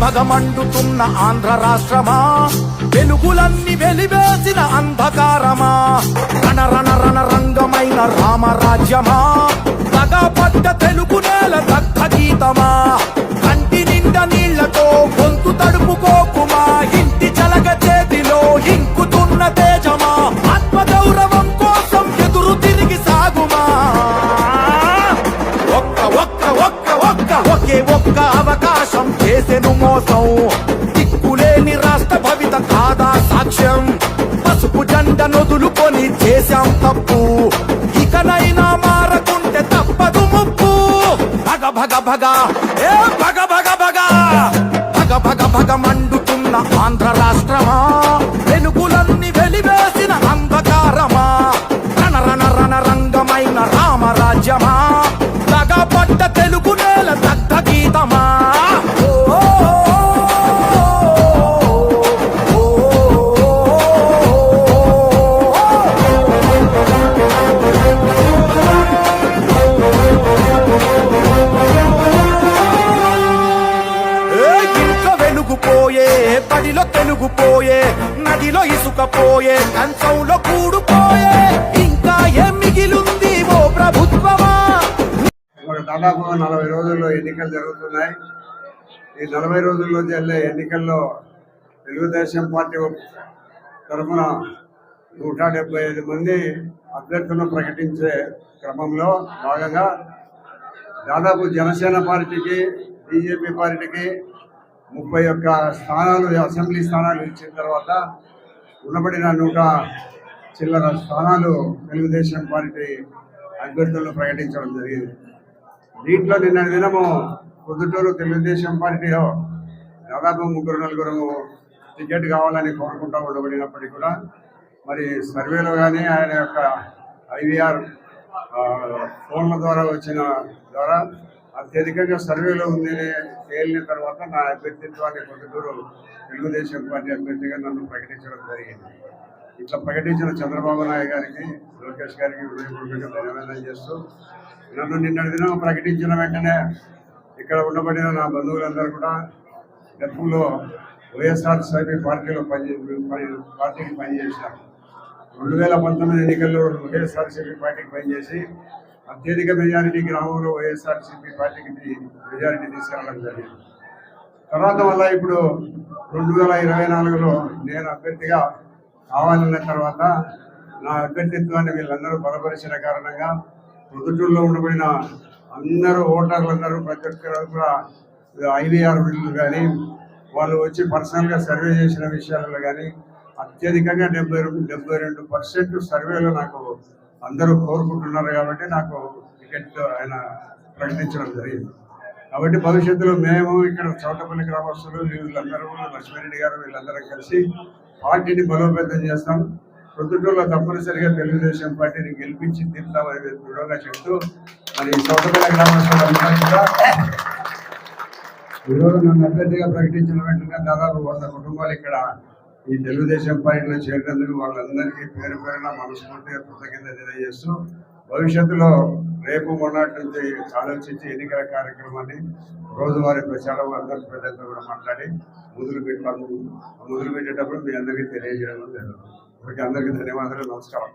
భగమండుతున్న ఆంధ్ర రాష్ట్రమా? వెలుగులన్నీ వెలివేసిన అంధకారమా? రణ రణ రణ రంగమైన రామరాజ్యమా? తగపడ్డ తెలుగు నేల దగ్ధ గీతమా? కంటి నిండా నీళ్ళతో గొంతు తడుపుకోకుమా? ఇంటి చలగ చేతిలో ఇంకుతున్న తేజమా? ఆత్మగౌరవం కోసం ఎదురు తిరిగి సాగుమా? ఒక్క ఒక్క ఒక్క ఒక్క ఒకే ఒక్క చేసెను మోసం. దిక్కులేని రాష్ట్ర భవిత కాదా సాక్ష్యం. పసుపు జెండ నొదులుకొని చేశాం తప్పు. ఇకనైనా మారకుంటే తప్పదు ముప్పు. భగ భగ భగ. ఏ భగ భగ భగ. భగ భగ భగ బడిలో నదిలో ఇసుకపోయే కంచంలో కూడుపోయే ఇంకా ఏం మిగిలింది ఓ ప్రభుత్వమా? దాదాపు నలభై రోజుల్లో ఎన్నికలు జరుగుతున్నాయి. ఈ నలభై రోజుల్లో జరిగే ఎన్నికల్లో తెలుగుదేశం పార్టీ తరఫున నూట డెబ్బై ఐదు మంది అభ్యర్థులను ప్రకటించే క్రమంలో భాగంగా దాదాపు జనసేన పార్టీకి బీజేపీ పార్టీకి ముప్పై ఒక్క స్థానాలు అసెంబ్లీ స్థానాలు ఇచ్చిన తర్వాత ఉన్నబడిన నూట చిల్లర స్థానాలు తెలుగుదేశం పార్టీ అభ్యర్థులను ప్రకటించడం జరిగింది. దీంట్లో నిన్న దినము పొద్దుటూరు తెలుగుదేశం పార్టీలో దాదాపు ముగ్గురు నలుగురు టికెట్ కావాలని కోరుకుంటూ ఉండబడినప్పటికీ కూడా మరి సర్వేలో కానీ ఆయన యొక్క ఐవీఆర్ ఫోన్ల ద్వారా వచ్చిన ద్వారా అత్యధికంగా సర్వేలో ఉంది తేలిన తర్వాత నా అభ్యర్థిత్వాన్ని పొద్దుటూరు తెలుగుదేశం పార్టీ అభ్యర్థిగా నన్ను ప్రకటించడం జరిగింది. ఇట్లా ప్రకటించిన చంద్రబాబు నాయుడు గారికి లోకేష్ గారికి హృదయపూర్వకంగా ధన్యవాదాలు చేస్తూ నన్ను నిన్నటి దినం ప్రకటించిన వెంటనే ఇక్కడ ఉండబడిన నా బంధువులందరూ కూడా గతంలో వైఎస్ఆర్సీపీ పార్టీలో పని పని- పార్టీకి పనిచేశారు. రెండు వేల పంతొమ్మిది ఎన్నికల్లో వైఎస్ఆర్సీపీ పార్టీకి పనిచేసి అత్యధిక మెజారిటీ గ్రామంలో వైఎస్ఆర్సీపీ పార్టీకి మెజారిటీ తీసుకురావడం జరిగింది. తర్వాత వల్ల ఇప్పుడు రెండు వేల ఇరవై నాలుగులో నేను అభ్యర్థిగా కావాలన్న తర్వాత నా అభ్యర్థిత్వాన్ని వీళ్ళందరూ బలపరిచిన కారణంగా మొదటిలో ఉండిపోయిన అందరూ ఓటర్లందరూ ప్రతి ఒక్కరు కూడా ఐవీఆర్ బిల్లు కానీ వాళ్ళు వచ్చి పర్సనల్గా సర్వే చేసిన విషయాలలో కానీ అత్యధికంగా డెబ్బై రెండు డెబ్బై రెండు పర్సెంట్ సర్వేలో నాకు అందరూ కోరుకుంటున్నారు కాబట్టి నాకు టికెట్ ఆయన ప్రకటించడం జరిగింది. కాబట్టి భవిష్యత్తులో మేము ఇక్కడ చౌటపల్లి గ్రామస్తులు వీళ్ళందరూ లక్ష్మీరెడ్డి గారు వీళ్ళందరం కలిసి పార్టీని బలోపేతం చేస్తాం. ప్రొద్దుటూరులో తప్పనిసరిగా తెలుగుదేశం పార్టీని గెలిపించి తీరుతామని దృఢంగా చెప్తూ మరి చౌటపల్లి గ్రామస్తులందరూ కూడా ఈరోజు నన్ను అభ్యర్థిగా ప్రకటించిన వెంటనే దాదాపు వంద కుటుంబాలు ఇక్కడ ఈ తెలుగుదేశం పార్టీలో చేరినందుకు వాళ్ళందరికీ పేరు పేరున మనస్ఫూర్తిగా కృతజ్ఞత తెలియజేస్తూ భవిష్యత్తులో రేపు మొన్నటి నుంచి ఆలోచించి ఎన్నికల కార్యక్రమాన్ని రోజువారీ ప్రచారం అందరి ప్రజలతో కూడా మాట్లాడి ముదులు పెట్టాము ముదులు పెట్టేటప్పుడు మీ అందరికీ తెలియజేయడం జరుగుతుంది. అందరికీ ధన్యవాదాలు నమస్కారం.